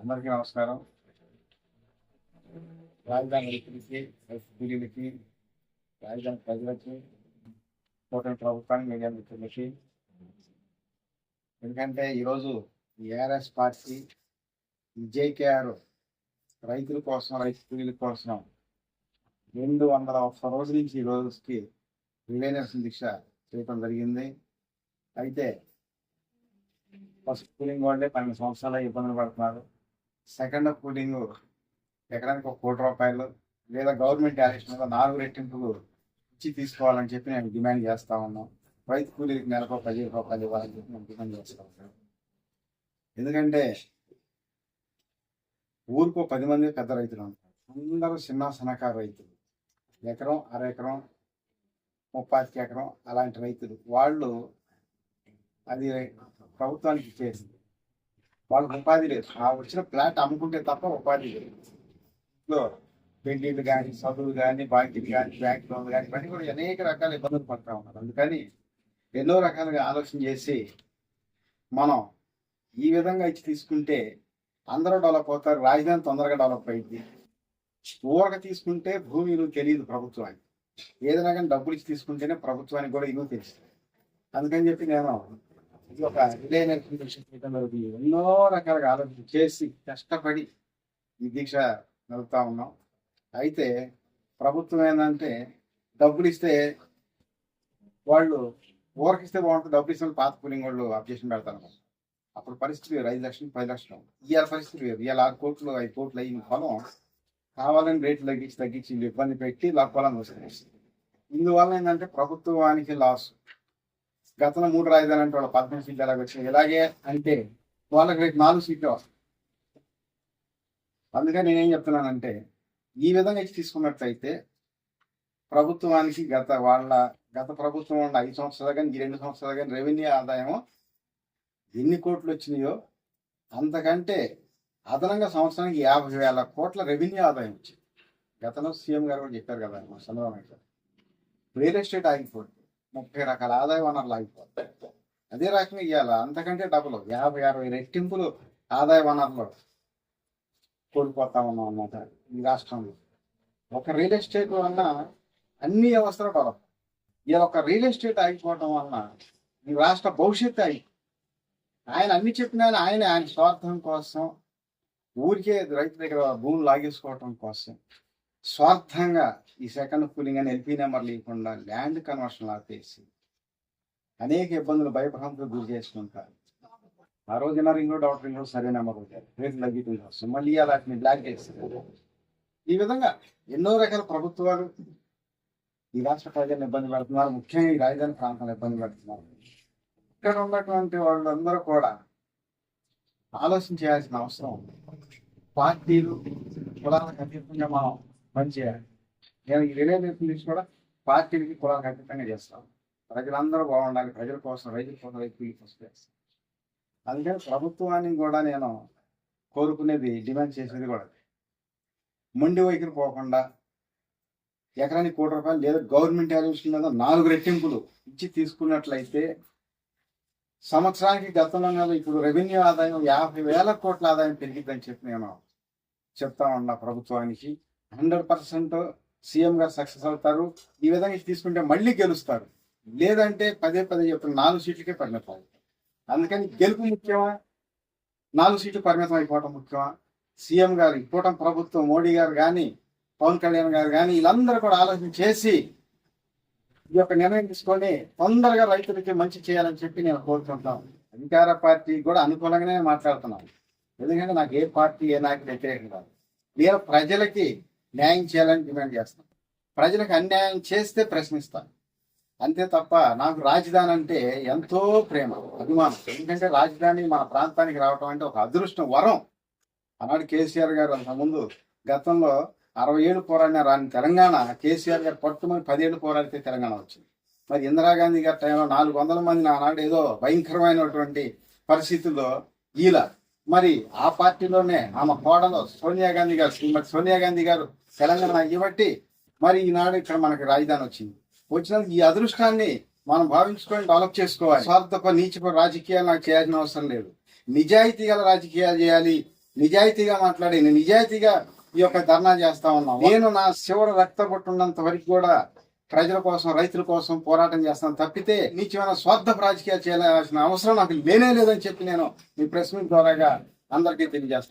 అందరికీ నమస్కారం. రాజధాని రైతులకి కూలీలకి రాజధాని ప్రజలకి కూటమి ప్రభుత్వానికి మీడియా మిత్రులకి. ఎందుకంటే ఈరోజు ఏఆర్ఎస్ పార్టీ విజయ్కేఆర్ రైతుల కోసం రైతు కూలీల కోసం రెండు వందల ఒక్క రోజుల నుంచి ఈ రోజుకి రిలయన్స్ దీక్ష చేయడం జరిగింది. అయితే ఫస్ట్ కూలింగ్ వాళ్ళే పన్నెండు సంవత్సరాలు ఇబ్బందులు పడుతున్నారు. సెకండ్ కూలింగ్ ఎకరానికి ఒక కోటి రూపాయలు లేదా గవర్నమెంట్ డైరెక్షన్ మీద నాలుగు రెట్టింపులు ఇచ్చి తీసుకోవాలని చెప్పి నేను డిమాండ్ చేస్తా ఉన్నాం రైతు కూలీలకు నెలకు పది పదిహేను రూపాయలు ఇవ్వాలని చెప్పి నేను డిమాండ్ చేస్తా ఉన్నాను. ఎందుకంటే ఊరికో పది మంది పెద్ద రైతులు ఉంటారు. అందరూ చిన్న సన్నకారు రైతులు. ఎకరం అర ఎకరం ముప్పాతికి ఎకరం అలాంటి రైతులు. వాళ్ళు అది ప్రభుత్వానికి ఇచ్చేసింది. వాళ్ళకి ఉపాధి లేదు. ఆ వచ్చిన ప్లాట్ అమ్ముకుంటే తప్ప ఉపాధి లేదు. ఇంట్లో పెళ్ళిళ్ళు కానీ చదువులు కానీ బాకీలు కానీ బ్యాంక్ లోన్లు కానీ ఇవన్నీ కూడా అనేక రకాల ఇబ్బందులు పడతా ఉన్నారు. అందుకని ఎన్నో రకాలుగా ఆలోచన చేసి మనం ఈ విధంగా ఇచ్చి తీసుకుంటే అందరూ డెవలప్ అవుతారు రాజధాని తొందరగా డెవలప్ అయింది. ఊరక తీసుకుంటే భూమి తెలియదు ప్రభుత్వానికి. ఏదైనా కానీ డబ్బులు ఇచ్చి తీసుకుంటేనే ప్రభుత్వానికి కూడా ఇల్లు తెలుస్తుంది. అందుకని చెప్పి నేను ఇది ఒక రిలే నడిపించిన ఎన్నో రకాలుగా ఆలోచన చేసి కష్టపడి ఈ దీక్ష నడుపుతా ఉన్నాం. అయితే ప్రభుత్వం ఏంటంటే డబ్బులు ఇస్తే వాళ్ళు ఊరకిస్తే బాగుంటుంది డబ్బులు ఇస్తే పాత కూలింగ్ వాళ్ళు అబ్జెక్షన్ పెడతారు అప్పుడు పరిస్థితి వేరు. ఐదు లక్షలు పది లక్షలు ఇవాళ పరిస్థితి వేరు. ఇవాళ ఆరు కోట్లు ఐదు కోట్లు అయిన పొలం కావాలని రేట్లు తగ్గించి తగ్గించి ఇబ్బంది పెట్టి లాక్కోవాలని వస్తుంది. ఇందువల్ల ఏంటంటే ప్రభుత్వానికి లాస్ గతంలో మూడు రాజధాని అంటే వాళ్ళు పదకొండు సీట్లు ఎలాగ వచ్చినాయి? ఇలాగే అంటే వాళ్ళకి రేపు నాలుగు సీట్లు వస్తాయి అందుకని నేనేం చెప్తున్నానంటే ఈ విధంగా ఇచ్చి తీసుకున్నట్లయితే ప్రభుత్వానికి గత వాళ్ళ గత ప్రభుత్వం ఉన్న ఐదు సంవత్సరాలు కానీ ఈ రెండు సంవత్సరాలు కానీ రెవెన్యూ ఆదాయం ఎన్ని కోట్లు వచ్చినాయో అంతకంటే అదనంగా సంవత్సరానికి యాభై వేల కోట్ల రెవెన్యూ ఆదాయం వచ్చింది. గతంలో సీఎం గారు కూడా చెప్పారు కదా మా చంద్రబాబు నాయుడు గారు. రియల్ ఎస్టేట్ ఆగిపోతుంది ముప్పై రకాల ఆదాయ వనరులు అయిపోతాయి అదే రకంగా ఇవ్వాలి అంతకంటే డబ్బులు యాభై అరవై రెట్టింపులు ఆదాయ వనరులు కోల్పోతా ఉన్నాం అన్నమాట ఈ రాష్ట్రంలో. ఒక రియల్ ఎస్టేట్ వలన అన్ని వ్యవస్థలు డెవలప్ ఈ ఒక రియల్ ఎస్టేట్ ఆగిపోవడం వలన ఈ రాష్ట్ర భవిష్యత్తు ఆగి ఆయన అన్ని చెప్పినా ఆయన ఆయన స్వార్థం కోసం ఊరికే రైతు దగ్గర భూములు లాగేసుకోవటం కోసం స్వార్థంగా ఈ సెకండ్ కూలింగ్ అని ఎల్పీ నెంబర్ లేకుండా ల్యాండ్ కన్వర్షన్ ఆపేసి అనేక ఇబ్బందులు భయభ్రాంతులు గురి చేసుకుంటారు ఆ రోజున ring road out ring road సరే నెంబర్ ఉంటారు మళ్ళీ అలాంటిని బ్లాక్ చేస్తారు. ఈ విధంగా ఎన్నో రకాల ప్రభుత్వాలు ఈ రాష్ట్ర ప్రజలను ఇబ్బంది పెడుతున్నారు. ముఖ్యంగా ఈ రాజధాని ప్రాంతాలు ఇబ్బంది పెడుతున్నారు. ఇక్కడ ఉన్నటువంటి వాళ్ళందరూ కూడా ఆలోచన చేయాల్సిన అవసరం ఉంది. పార్టీలు కులాలకు అతీతంగా మనం మంచిగా నేను ఈ రిలే నుంచి కూడా పార్టీలకి కులాలకు అతీతంగా చేస్తాను. ప్రజలందరూ బాగుండాలి. ప్రజల కోసం రైతుల కోసం రైతుల కోసం చేస్తాను. అందుకని ప్రభుత్వాన్ని కూడా నేను కోరుకునేది డిమాండ్ చేసేది కూడా మొండి వైఖరి పోకుండా ఎకరానికి కోటి రూపాయలు లేదా గవర్నమెంట్ యాజమాన్యం మీద నాలుగు రెట్టింపులు ఇచ్చి తీసుకున్నట్లయితే సంవత్సరానికి గతంలో కాదు ఇప్పుడు రెవెన్యూ ఆదాయం యాభై వేల కోట్ల ఆదాయం పెరిగిద్దని చెప్పి నేను చెప్తా ఉన్నా ప్రభుత్వానికి. Hundred percent CM garu success అవుతారు. ఈ విధంగా ఇది తీసుకుంటే మళ్ళీ గెలుస్తారు. లేదంటే పదే పదే చెప్పిన నాలుగు సీట్లకే పరిమితం అవుతారు అందుకని గెలుపు ముఖ్యమా? నాలుగు సీట్లు పరిమితం అయిపోవటం ముఖ్యమా? సీఎం గారు ఇప్పటం ప్రభుత్వం మోడీ గారు కానీ పవన్ కళ్యాణ్ గారు కానీ వీళ్ళందరూ కూడా ఆలోచన చేసి ఈ యొక్క నిర్ణయం తీసుకొని తొందరగా రైతులకి మంచి చేయాలని చెప్పి నేను కోరుకుంటాను అధికార పార్టీ కూడా అనుకూలంగానే మాట్లాడుతున్నాను ఎందుకంటే నాకు ఏ పార్టీ ఏ నాయకుడు వ్యతిరేకం కాదు. నేను ప్రజలకి న్యాయం చేయాలని డిమాండ్ చేస్తాం. ప్రజలకు అన్యాయం చేస్తే ప్రశ్నిస్తాను అంతే తప్ప నాకు రాజధాని అంటే ఎంతో ప్రేమ అభిమానం. ఎందుకంటే రాజధాని మన ప్రాంతానికి రావటం అంటే ఒక అదృష్టం వరం. ఆనాడు కేసీఆర్ గారు అంతకుముందు గతంలో అరవై ఏళ్ళు పోరాడిన రాని తెలంగాణ కేసీఆర్ గారు పట్టుమని పదేళ్ళు పోరాడితే తెలంగాణ వచ్చింది. మరి ఇందిరాగాంధీ గారి టైంలో నాలుగు వందల మంది ఆనాడు ఏదో భయంకరమైనటువంటి పరిస్థితుల్లో ఈల మరి ఆ పార్టీలోనే ఆమె కోడలో సోనియా గాంధీ గారు శ్రీమతి సోనియా గాంధీ గారు తెలంగాణ ఇవ్వట్టి మరి ఈనాడు ఇక్కడ మనకి రాజధాని వచ్చింది. వచ్చినందుకు ఈ అదృష్టాన్ని మనం భావించుకొని డెవలప్ చేసుకోవాలి. స్వార్థప నీచప రాజకీయాలు నాకు చేయాల్సిన అవసరం లేదు. నిజాయితీ గల రాజకీయాలు చేయాలి. నిజాయితీగా మాట్లాడి నిజాయితీగా ఈ యొక్క ధర్నా చేస్తా ఉన్నాను నేను నా శివర రక్త ఉన్నంత వరకు కూడా ప్రజల కోసం రైతుల కోసం పోరాటం చేస్తాను. తప్పితే నీచమైన స్వార్థ రాజకీయాలు చేయాల్సిన అవసరం నాకు లేనే లేదని చెప్పి నేను మీ ప్రెస్ మీట్ ద్వారాగా అందరికీ తెలియజేస్తాను.